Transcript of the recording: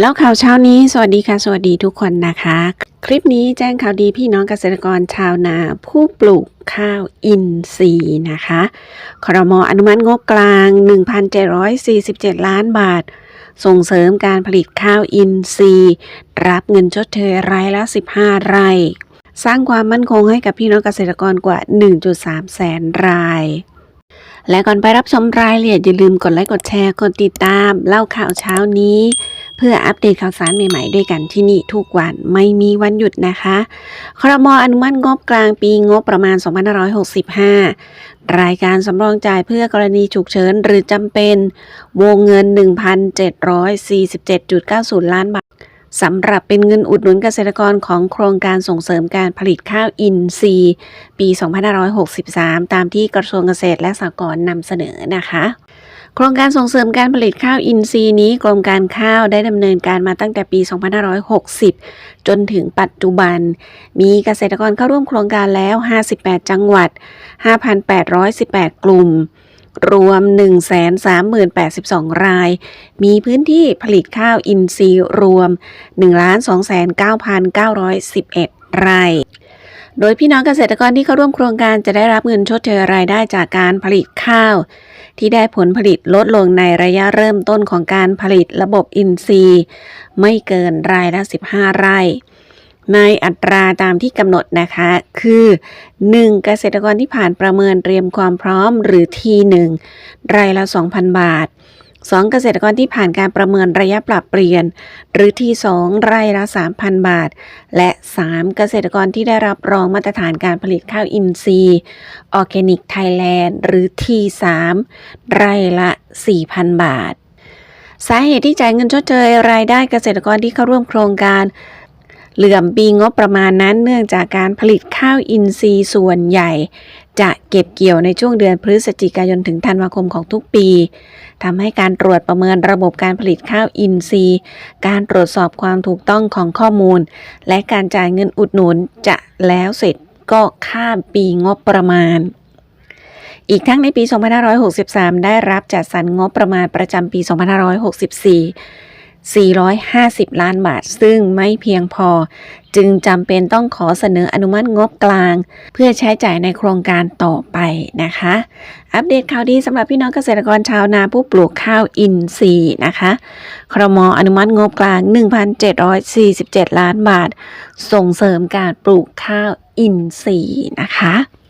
แล้วข่าวเช้านี้สวัสดีค่ะ สวัสดีทุกคนนะคะ คลิปนี้แจ้งข่าวดีพี่น้องเกษตรกรชาวนา ผู้ปลูกข้าวอินทรีย์นะคะครมอนุมัติงบกลาง 1,747 ล้านบาท ส่งเสริมการผลิตข้าวอินทรีย์ รับเงินชดเชยรายละ 15 ไร่ สร้างความมั่นคงให้กับพี่น้องเกษตรกรกว่า 1.3 แสนราย และก่อนไปรับชมรายละเอียดอย่าลืมกดไลค์กดแชร์กดติดตาม เล่าข่าวเช้านี้ เพื่ออัปเดตข่าวสารใหม่ๆด้วยกันที่นี่ทุกวันไม่มีวันหยุดนะคะครมอนุมัติงบกลางปีงบประมาณ 2565 รายการสำรองจ่ายเพื่อกรณีฉุกเฉินหรือจำเป็น วงเงิน 1,747.90 ล้านบาท สำหรับเป็นเงินอุดหนุนเกษตรกรของโครงการส่งเสริมการผลิตข้าวอินทรีย์ ปี 2563 ตามที่กระทรวงเกษตรและสหกรณ์นำเสนอนะคะ โครงการส่งเสริมการผลิตข้าวอินทรีย์นี้กรมการข้าวได้ดำเนินการมาตั้งแต่ปี 2560 จนถึงปัจจุบัน มีเกษตรกรเข้าร่วมโครงการแล้ว 58 จังหวัด 5,818 กลุ่ม รวม 138,2 ราย มีพื้นที่ผลิตข้าวอินทรีย์รวม 1,29,911 ไร่โดยพี่น้องเกษตรกรที่เข้าร่วมโครงการจะได้รับเงินชดเชยรายได้จากการผลิตข้าว ที่ได้ผลผลิตลดลงในระยะเริ่มต้นของการผลิตระบบอินทรีย์ ไม่เกินรายละ 15 ไร่ ในอัตราตามที่กำหนดนะคะ คือ 1. เกษตรกรที่ผ่านประเมินเตรียมความพร้อมหรือที1รายละ 2,000 บาท 2. เกษตรกรที่ผ่านการประเมินระยะปรับเปลี่ยน หรือที2ไร่ละ 3,000 บาท และ 3. เกษตรกรที่ได้รับรองมาตรฐานการผลิตข้าวอินทรีย์ออร์แกนิกไทยแลนด์หรือที3ไร่ละ 4,000 บาท สาเหตุที่จ่ายเงินชดเชยรายได้เกษตรกรที่เข้าร่วมโครงการ เหลื่อมปีงบประมาณนั้นเนื่องจากการผลิตข้าวอินทรีย์ส่วนใหญ่ จะเก็บเกี่ยวในช่วงเดือนพฤศจิกายนถึงธันวาคมของทุกปีทำให้การตรวจประเมินระบบการผลิตข้าวอินทรีย์ การตรวจสอบความถูกต้องของข้อมูล และการจ่ายเงินอุดหนุนจะแล้วเสร็จก็ข้ามปีงบประมาณอีกทั้งในปี 2563 ได้รับจัดสรรงบประมาณประจำปี 2564 450 ล้านบาท ซึ่งไม่เพียงพอ จึงจำเป็นต้องขอเสนออนุมัติงบกลาง เพื่อใช้จ่ายในโครงการต่อไปนะคะ อัปเดตข่าวดีสำหรับพี่น้องเกษตรกรชาวนาผู้ปลูกข้าวอินทรีย์นะคะครมอนุมัติงบกลาง 1,747 ล้านบาท ส่งเสริมการปลูกข้าวอินทรีย์นะคะ